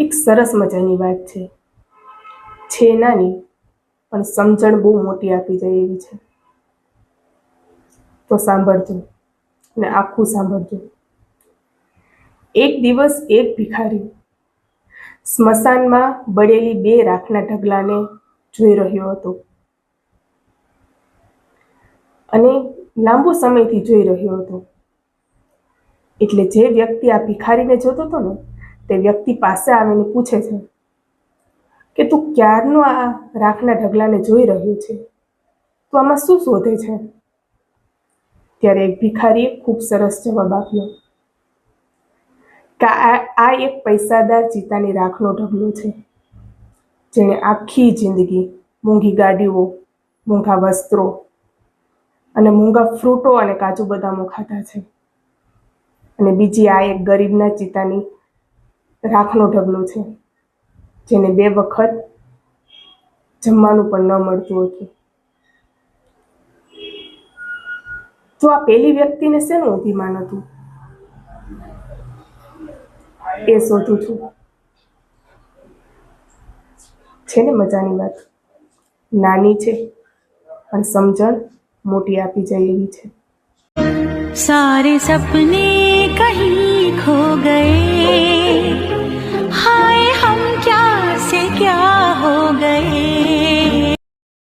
એક સરસ મજાની વાત છે. છે નાની, પણ સમજણ બહુ મોટી આપી જાય એવી છે. તો સાંભળજો અને આખું સાંભળજો. એક દિવસ એક ભિખારી સ્મશાનમાં બળેલી બે રાખના ઢગલાને જોઈ રહ્યો હતો. અને લાંબો સમયથી જોઈ રહ્યો હતો. એટલે જે વ્યક્તિ આ ભિખારીને જોતો હતો ને તે વ્યક્તિ પાસે આવીને પૂછે છે કે તું ક્યારનો આ રાખના ઢગલાને જોઈ રહ્યું છે? તો આમાં શું શોધે છે? ત્યારે એક ભિખારીએ ખૂબ સરસ જવાબ આપ્યો કે આ એક પૈસાદાર ચિતાની રાખનો ઢગલો છે, જેણે આખી જિંદગી મોંઘી ગાડીઓ, મોંઘા વસ્ત્રો અને મોંઘા ફ્રૂટો અને કાજુ બદામો ખાધા છે. અને બીજી આ એક ગરીબના ચિતાની રાખનો ઢગલો છે, જેને બે વખત જમવાનું પણ ન મળતું હતું. તો આ પેલી વ્યક્તિને શેનું અભિમાન હતું? એ શોધું છું. છે ને મજાની વાત. નાની છે પણ સમજણ મોટી આપી જાય એવી છે. સારી સપને કહી 给。